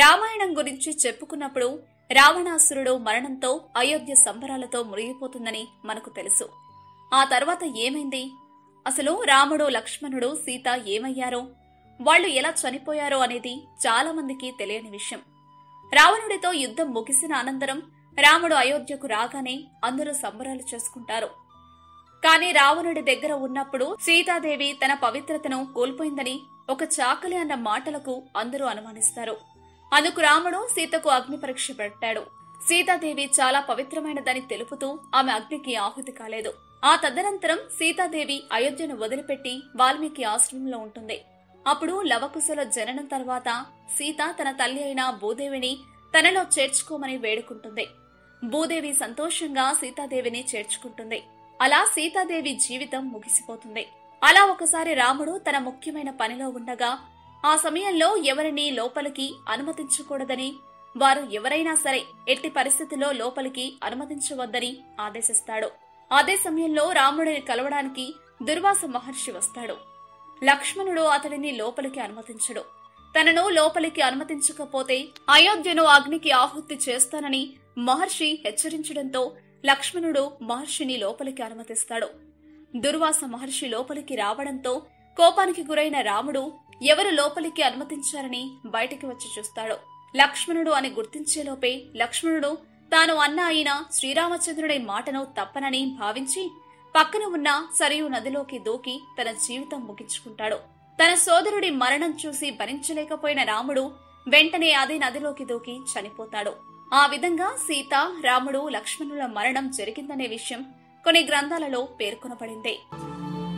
రామాయణం గురించి చెప్పుకున్నప్పుడు రావణాసురుడు మరణంతో అయోధ్య సంబరాలతో మురిగిపోతుందని మనకు తెలుసు. ఆ తర్వాత ఏమైంది? అసలు రాముడు లక్ష్మణుడు సీత ఏమయ్యారో? వాళ్ళు ఎలా చనిపోయారో అనేది చాలా మందికి తెలియని విషయం. రావణుడితో యుద్ధం ముగిసిన అనంతరం రాముడు అయోధ్యకు రాగానే అందరూ సంబరాలు చేసుకుంటారు. కానీ రావణుడి దగ్గర ఉన్నప్పుడు సీతాదేవి తన పవిత్రతను కోల్పోయిందని ఒక చాకలి అన్న మాటలకు అందరూ అనుమానిస్తారు. అందుకు రాముడు సీతకు అగ్ని పరీక్ష పెట్టాడు. సీతాదేవి చాలా పవిత్రమైనదని తెలుపుతూ ఆమె అగ్నికి ఆహుతి కాలేదు. ఆ తదనంతరం సీతాదేవి అయోధ్యను వదిలిపెట్టి వాల్మీకి ఆశ్రమంలో ఉంటుంది. అప్పుడు లవకుశల జననం తర్వాత సీత తన తల్లి అయిన భూదేవిని తనలో చేర్చుకోమని వేడుకుంటుంది. భూదేవి సంతోషంగా సీతాదేవిని చేర్చుకుంటుంది. అలా సీతాదేవి జీవితం ముగిసిపోతుంది. అలా ఒకసారి రాముడు తన ముఖ్యమైన పనిలో ఉండగా ఆ సమయంలో ఎవరిని లోపలికి అనుమతించకూడదని వారు ఎవరైనా సరే ఎట్టి పరిస్థితిలో లోపలికి అనుమతించవద్దని ఆదేశిస్తాడు. అదే సమయంలో రాముడిని కలవడానికి దుర్వాస మహర్షి వస్తాడు. లక్ష్మణుడు అతడిని లోపలికి అనుమతించడు. తనను లోపలికి అనుమతించకపోతే అయోధ్యను అగ్నికి ఆహుతి చేస్తానని మహర్షి హెచ్చరించడంతో లక్ష్మణుడు మహర్షిని లోపలికి అనుమతిస్తాడు. దుర్వాస మహర్షి లోపలికి రావడంతో కోపానికి గురైన రాముడు ఎవరు లోపలికి అనుమతించారని బయటికి వచ్చి చూస్తాడు? లక్ష్మణుడు అని గుర్తించేలోపే లక్ష్మణుడు తాను అన్న అయిన శ్రీరామచంద్రుడి మాటను తప్పనని భావించి పక్కన ఉన్న సరియు నదిలోకి దూకి తన జీవితం ముగించుకుంటాడు. తన సోదరుడి మరణం చూసి భరించలేకపోయిన రాముడు వెంటనే అదే నదిలోకి దూకి చనిపోతాడు. ఆ విధంగా సీత రాముడు లక్ష్మణుల మరణం జరిగిందనే విషయం కొన్ని గ్రంథాలలో పేర్కొనబడింది.